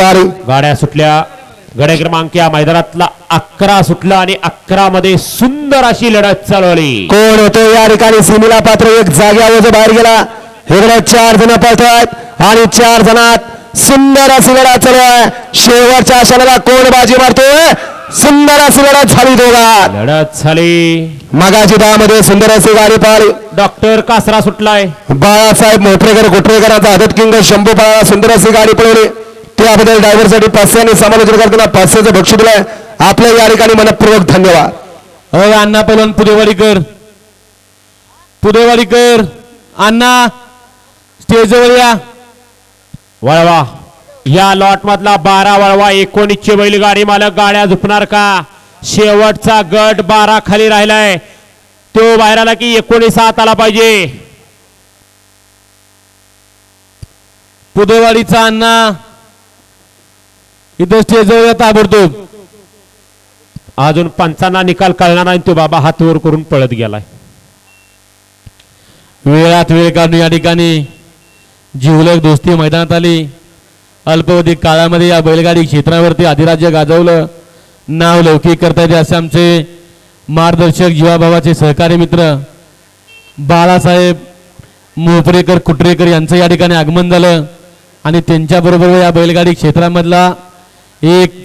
पाळी गाड्या सुटल्या. गडे क्रमांक या मैदानातला अकरा सुटला आणि अकरा मध्ये सुंदर अशी लढत चालवली. कोण होतो? या ठिकाणी सिमीला पात्र एक जाग्यावर बाहेर गेला. इकडे चार जण पळतात आणि चार जणात सुंदर अशी लढत चालू आहे. शेवटच्या क्षणाला कोण बाजी मारतोय? सुंदर अशी लढत झाली दोघात. लढत झाली. मगाची मध्ये सुंदर अशी गाडी पाळली डॉक्टर कासरा सुटलाय. बाळासाहेब मोटरेकर गोटरेकरांचा आदत किंग शंभू बाळा सुंदर अशी गाडी पळवली. त्याबद्दल ड्रायव्हरसाठी पाचशे आणि समालोचन करताना पाचशेचं बक्षीस दिलंय. आपल्या या ठिकाणी मनपूर्वक धन्यवाद. अय अण्णा पलवान पुदेवाडीकर. पुदेवाडीकर अण्णा स्टेजवर या. वळवा. या लॉट मधला बारा वळवा एकोणीसशे बैलगाडी मालक गाड्या झुपणार का? शेवटचा गट बारा खाली राहिलाय. तो बाहेर आला की एकोणीस सात आला पाहिजे. पुदेवाडीचा अण्णा इथं स्टेजवर या ताबडतोब. अजून पंचांना निकाल कळणार नाही तो बाबा हात वर करून पळत गेलाय. वेळात वेळ काढून या ठिकाणी जिवलक दोस्ती मैदानात आली. अल्पवधी काळामध्ये या बैलगाडी क्षेत्रावरती अधिराज्य गाजवलं. नाव लौकिक करता येते असे आमचे मार्गदर्शक जीवाभावाचे सहकारी मित्र बाळासाहेब मोपरेकर कुटरेकर यांचं या ठिकाणी आगमन झालं. आणि त्यांच्याबरोबर या बैलगाडी क्षेत्रामधला एक